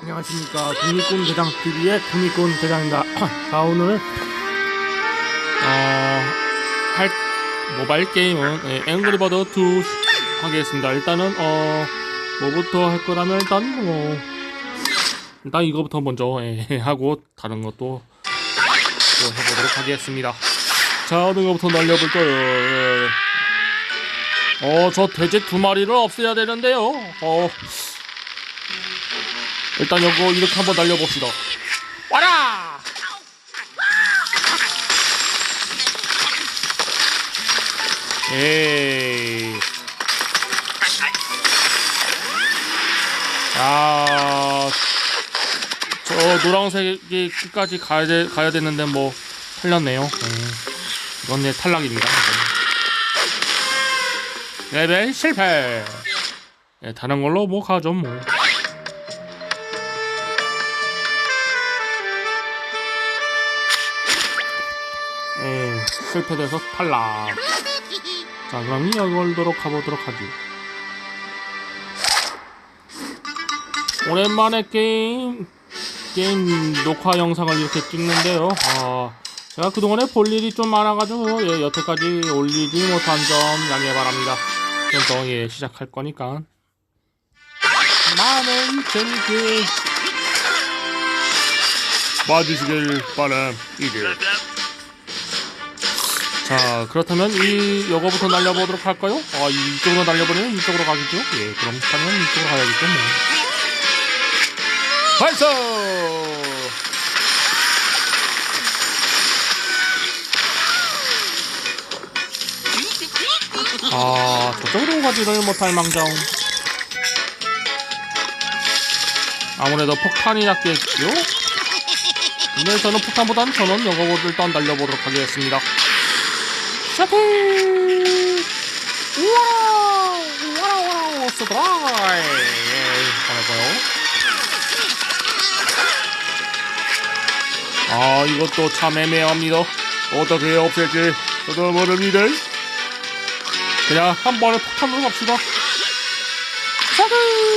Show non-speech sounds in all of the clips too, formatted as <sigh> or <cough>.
안녕하십니까 국립군 대장 TV의 국립군 대장입니다. <clears throat> 자 오늘 어할 모바일 게임은 예, 앵그리버드 2 하겠습니다. 일단은 어 뭐부터 할 거라면 일단 뭐 일단 이거부터 먼저 예, <laughs> 하고 다른 것도 또 해보도록 하겠습니다. 자 어느 거부터 날려볼까요? 예. 어저 돼지 두 마리를 없애야 되는데요. 어 일단 요거 이렇게 한번 날려봅시다. 와라! 에이. 아, 저 노란색이 끝까지 가야 돼, 가야 되는데 뭐 틀렸네요. 음, 이건 내 탈락입니다. 레벨 실패. 예, 다른 걸로 뭐 가죠 뭐. 실패돼서 탈락. 자, 그럼 이걸도록 가보도록 하지. 오랜만에 게임, 게임 녹화 영상을 이렇게 찍는데요. 아, 제가 그동안에 볼 일이 좀 많아가지고, 예, 여태까지 올리지 못한 점 양해 바랍니다. 그럼 또, 예, 시작할 거니까. 많은 재밌게 봐주시길 바랍니다. 자 그렇다면 이 요거부터 날려보도록 할까요? 아 이쪽으로 날려버리면 이쪽으로 가겠죠? 예 그럼 그렇다면 이쪽으로 가야겠죠 뭐 발사! 아 저쪽으로 가지를 못할 망정 아무래도 폭탄이 낫겠죠? 근데 저는 폭탄보단 저는 요거를 일단 날려보도록 하겠습니다 샤팅! 우와! 우와! 우와! 서드라이! 예, 보내고요. 아, 이것도 참 애매합니다. 어떻게 없앨지 저도 모릅니다. 그냥 한 번에 폭탄으로 갑시다. 샤팅!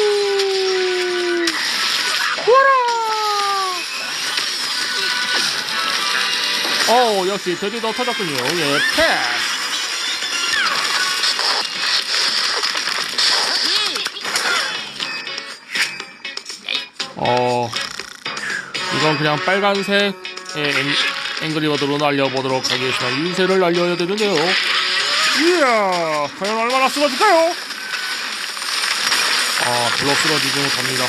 어 역시 드디어 터졌군요. 예, 패스. 어, 이건 그냥 빨간색 의 앵그리버드로 날려보도록 하겠습니다. 인쇄를 날려야 되는데요. 이야, 과연 얼마나 쓰러질까요? 아, 별로 쓰러지지 못합니다.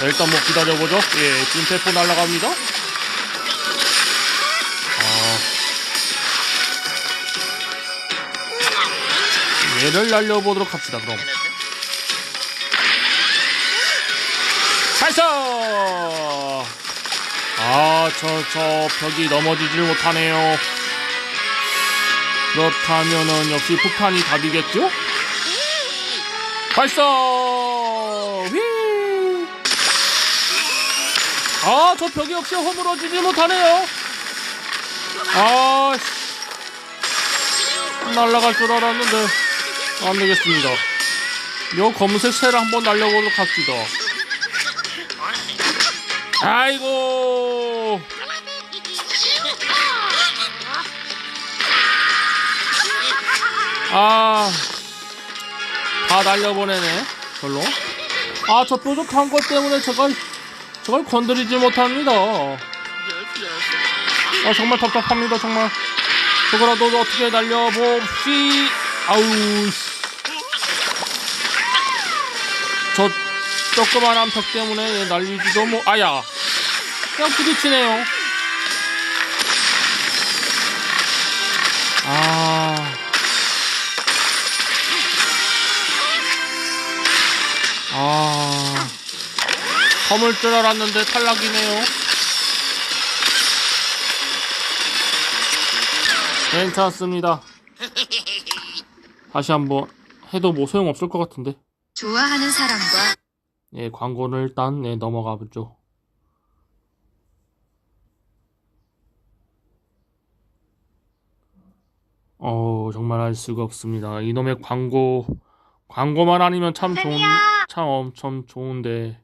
네, 일단 뭐 기다려보죠. 예, 찐테포 날아갑니다. 얘를 날려보도록 합시다 그럼. 발사 아저 저 벽이 넘어지질 못하네요. 그렇다면은 역시 폭탄이 답이겠죠? 발사 아저 벽이 역시 허물어지지 못하네요. 아, 씨. 날아갈 줄 알았는데 안 되겠습니다. 요 검은색 새를 한번 날려보도록 합시다. 아이고. 아, 다 날려보내네. 별로. 아, 저 뾰족한 것 때문에 저걸 저걸 건드리지 못합니다. 아 정말 답답합니다 정말 저거라도 어떻게 날려봅시 아우 저 조그만한 벽 때문에 날리지도 뭐 아야 그냥 부딪히네요 아 아, 허물 줄 알았는데 탈락이네요. 괜찮습니다. 다시 한번 해도 뭐 소용없을 것 같은데. 좋아하는 사람과 예, 광고를 일단 네, 넘어가 보죠. 어, 정말 알 수가 없습니다. 이놈의 광고, 광고만 아니면 참 좋은, 참 엄청 좋은데.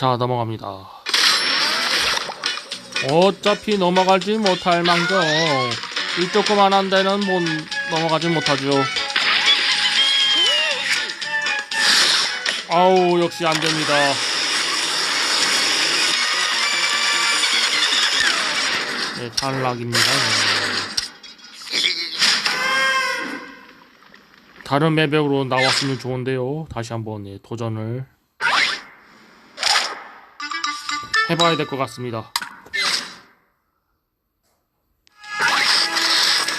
자 넘어갑니다. 어차피 넘어가지 못할 망정 이 조그만한 데는 못 넘어가지 못하죠. 아우 역시 안 됩니다. 네, 탈락입니다. 네. 다른 매벽으로 나왔으면 좋은데요. 다시 한번 네, 도전을 해봐야 될 것 같습니다.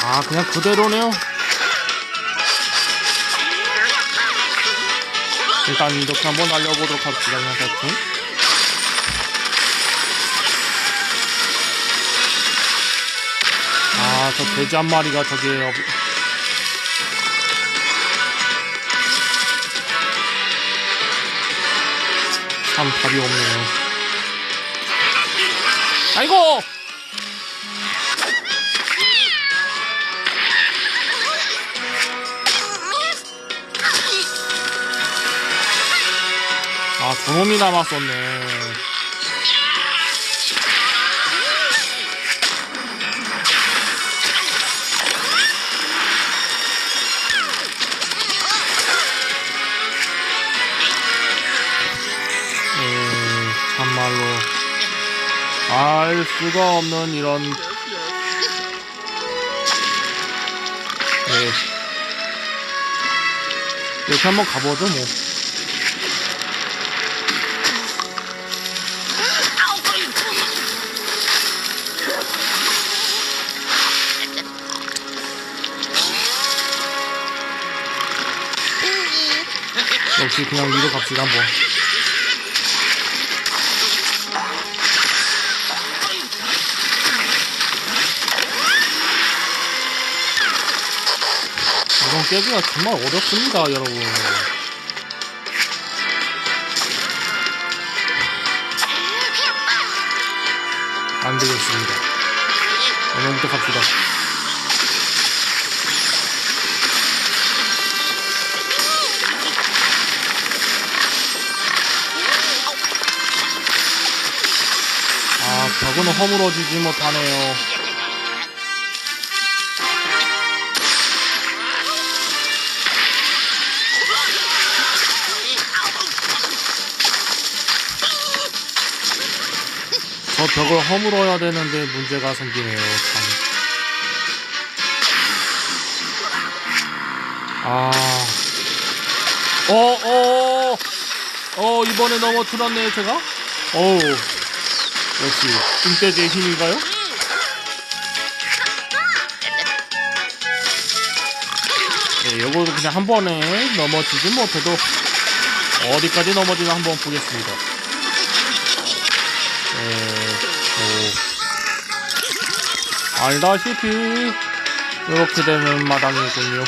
아 그냥 그대로네요. 일단 이렇게 한번 날려보도록 합시다. 그냥 대충. 아, 저 돼지 한 마리가 저기에 어- 참 답이 없네요. 아이고! 아, 저놈이 남았었네. 알 수가 없는 이런 네. 이렇게 한번 가보죠 뭐 역시 그냥 위로 갑시다 한번 이건 깨기가 정말 어렵습니다 여러분. 안 되겠습니다. 오늘부터 갑시다. 아 벽은 허물어지지 못하네요 저 벽을 허물어야 되는데 문제가 생기네요 참. 아, 어, 어, 어, 이번에 넘어뜨렸네요, 제가? 어우, 역시, 뚱돼지의 힘인가요? 네, 요거도 그냥 한 번에 넘어지지 못해도 어디까지 넘어지나 한번 보겠습니다. 네, 뭐, 알다시피, 이렇게 되는 마당이군요.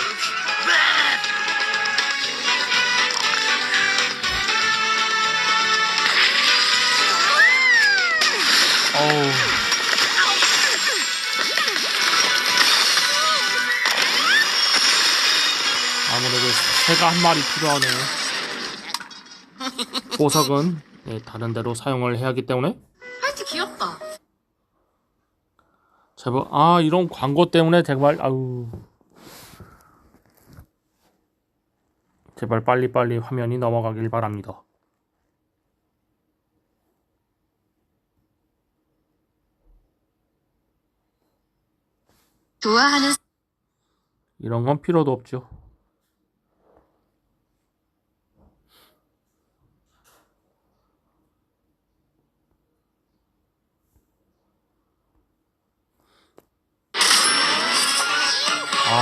어우. 아무래도 새가 한 마리 필요하네요. <laughs> 보석은 네, 다른 데로 사용을 해야 하기 때문에 제발 아 이런 광고 때문에 정말 아우 제발 빨리빨리 화면이 넘어가길 바랍니다. 좋아하는 이런 건 필요도 없죠.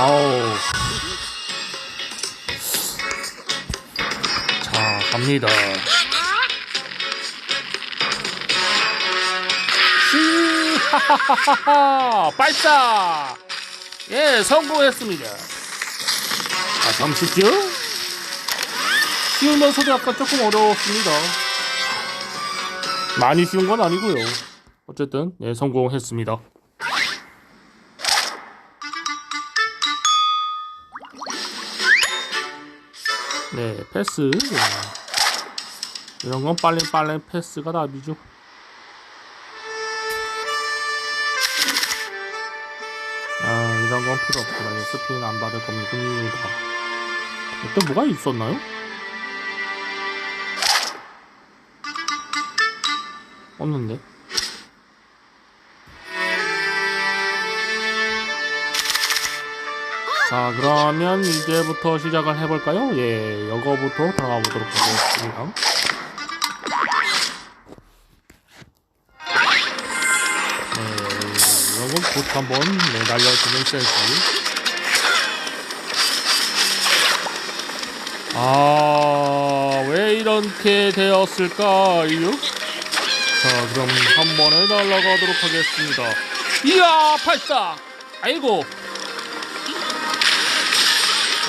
아우. 자, 갑니다. 발사! 예, 성공했습니다. 아, 잠시죠. 쉬우면서도 약간 조금 어려웠습니다. 많이 쉬운 건 아니고요. 어쨌든 네, 성공했습니다. 네, 패스. 네. 이런 건 빨리 빨리 패스가 답이죠. 아 이런 건 필요 없구나. 스피인 안 받을 겁니다. 또 뭐가 있었나요? 없는데. 자 그러면 이제부터 시작을 해볼까요? 예, 이거부터 들어가 보도록 하겠습니다. 네, 이건 곧 한번 네, 날려주는 센스. 아, 왜 이렇게 되었을까요? 자, 그럼 한 번에 날아가도록 하겠습니다. 이야, 발사! 아이고!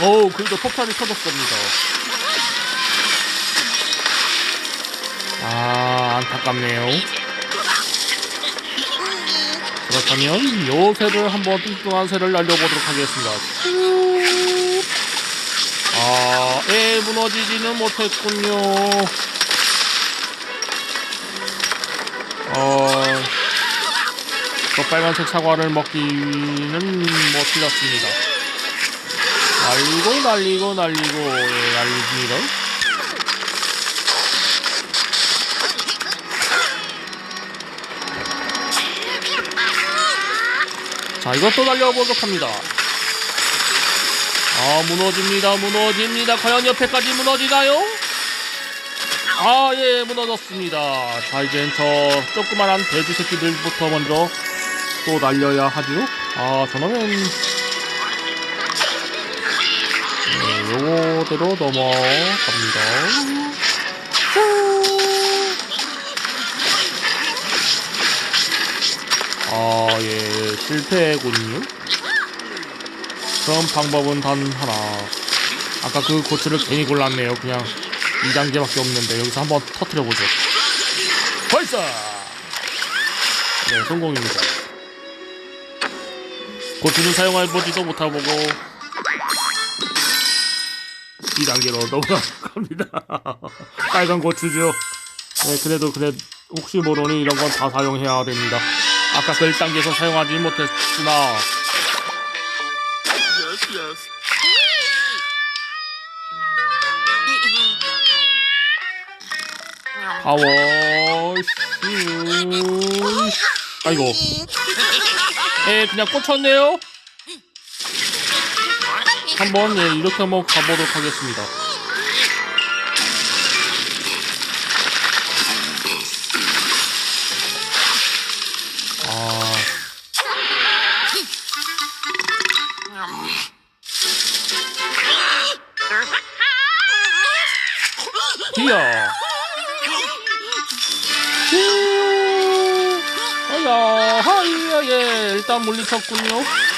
어우, 그래도 폭탄이 터졌습니다. 아, 안타깝네요. 그렇다면 요 새를 한번 뚱뚱한 새를 날려보도록 하겠습니다. 아, 에 무너지지는 못했군요. 어, 저 빨간색 사과를 먹기는 뭐 틀렸습니다. 날리고 날리고 날리고 예, 날립니다. 자, 이것도 날려보도록 합니다. 아, 무너집니다. 무너집니다. 과연 옆에까지 무너지나요? 아, 예, 무너졌습니다. 자, 이젠 저 조그만한 돼지 새끼들부터 먼저 또 날려야 하죠. 아, 저놈은 요거대로 넘어갑니다. 아, 예, 실패군요. 그럼 방법은 단 하나. 아까 그 고추를 괜히 골랐네요. 그냥 2단계밖에 없는데 여기서 한번 터트려 보죠. 벌써. 네, 성공입니다. 고추는 사용해 보지도 못하고 2단계로 넘어갑니다. <laughs> 빨간 고추죠. 네, 그래도 그래 혹시 모르니 이런 건 다 사용해야 됩니다. 아까 그 1단계에서 사용하지 못했으나 Yes, yes. 파워 슈 아이고 에 <laughs> 그냥 꽂혔네요 한번 예 이렇게 한번 가보도록 하겠습니다. 아. 이야. 어야 하이야 예 일단 물리쳤군요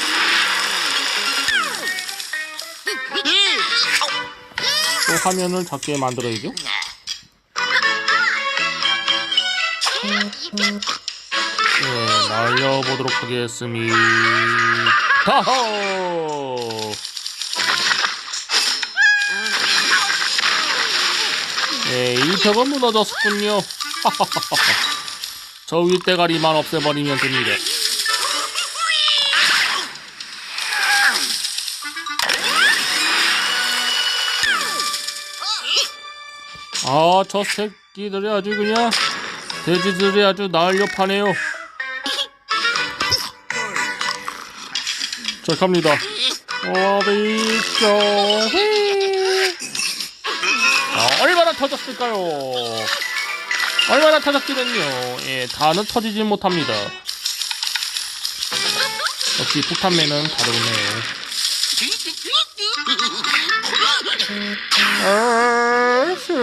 화면을 작게 만들어야죠 네 날려보도록 하겠습니다 하호 네, 이 벽은 무너졌군요. 저 윗대가리만 없애버리면 됩니다. 아, 저 새끼들이 아주 그냥 돼지들이 아주 날렵하네요. 자, 갑니다. 있죠? 아, 얼마나 터졌을까요? 얼마나 터졌기는요. 예, 다는 터지지 못합니다. 역시 폭탄맨은 다르네요. 아슈.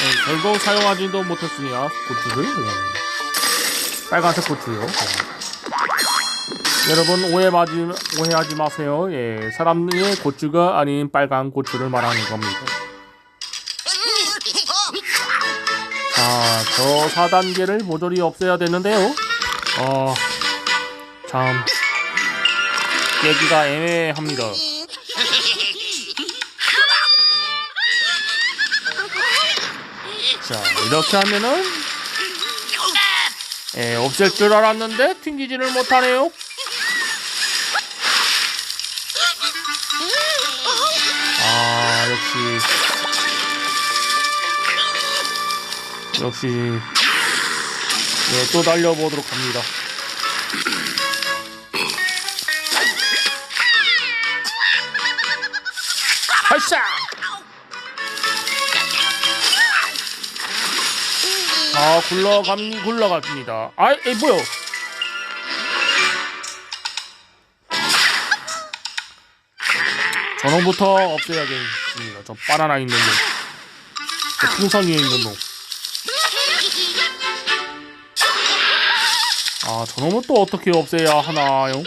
네, 결국 사용하지도 못했습니다. 고추를. 네. 빨간색 고추요. 네. 여러분 오해하지, 오해하지 마세요. 예, 사람의 고추가 아닌 빨간 고추를 말하는 겁니다. 자, 저 4단계를 모조리 없애야 되는데요. 어, 참, 얘기가 애매합니다. 자, 이렇게 하면은 예, 없앨 줄 알았는데 튕기지를 못하네요. 아, 역시 역시 예, 또 달려보도록 합니다. 발사! 아 굴러갑니 굴러갑니다. 아, 에 뭐요? 저놈부터 없애야겠습니다. 저 바나나 있는 놈, 저 풍선 위에 있는 놈. 아또 어떻게 없애야 하나요?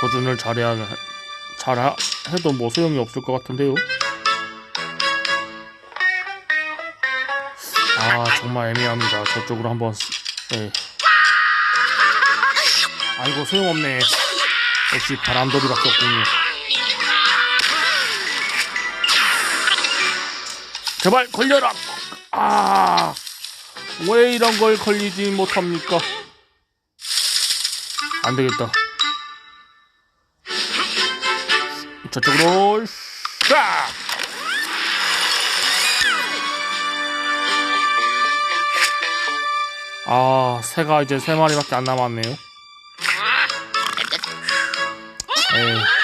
조준을 잘해야 잘 하- 해도 뭐 소용이 없을 것 같은데요. 아 정말 애매합니다. 저쪽으로 한번 쓰- 예. 아이고 소용없네. 역시 바람돌이밖에 없군요. 제발 걸려라. 아. 왜 이런 걸 걸리지 못합니까? 안 되겠다. 저쪽으로 샤! 아, 새가 이제 세 마리밖에 안 남았네요. 에이.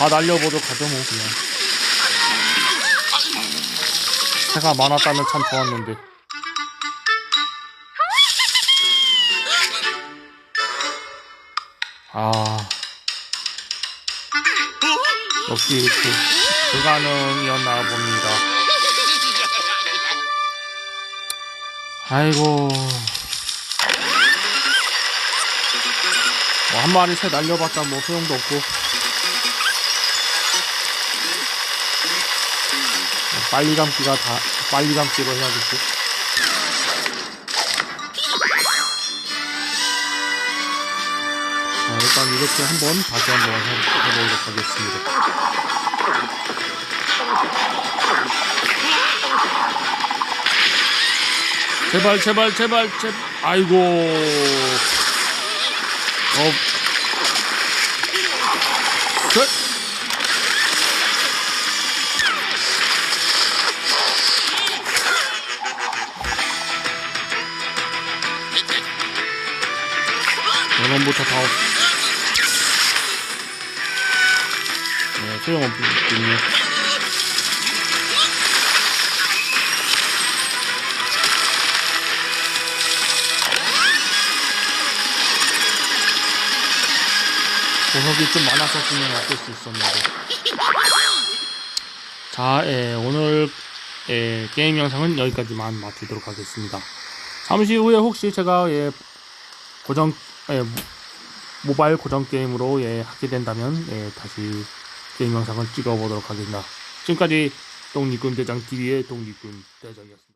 다 날려보도록 하죠, 뭐, 그냥. 새가 많았다면 참 좋았는데. 아. 역시 그, 불가능이었나 봅니다. 아이고. 뭐 한 마리 새 날려봤자 뭐 소용도 없고. 빨리 감기가 다, 빨리 감기로 해야겠지. 자, 일단 이렇게 한번 다시 한번 해- 해보도록 하겠습니다. 제발, 제발, 제발, 제발. 아이고. 어. 끝. 영원부터 다 없. 네, 소용없군요. 보석이 좀 많았었으면 어쩔 수 있었는데. 자, 예, 오늘 예, 게임 영상은 여기까지만 마치도록 하겠습니다. 잠시 후에 혹시 제가 예, 고정 예, 모바일 고정 게임으로 예, 하게 된다면 예, 다시 게임 영상을 찍어보도록 하겠습니다. 지금까지 독립군 대장 TV의 독립군 대장이었습니다.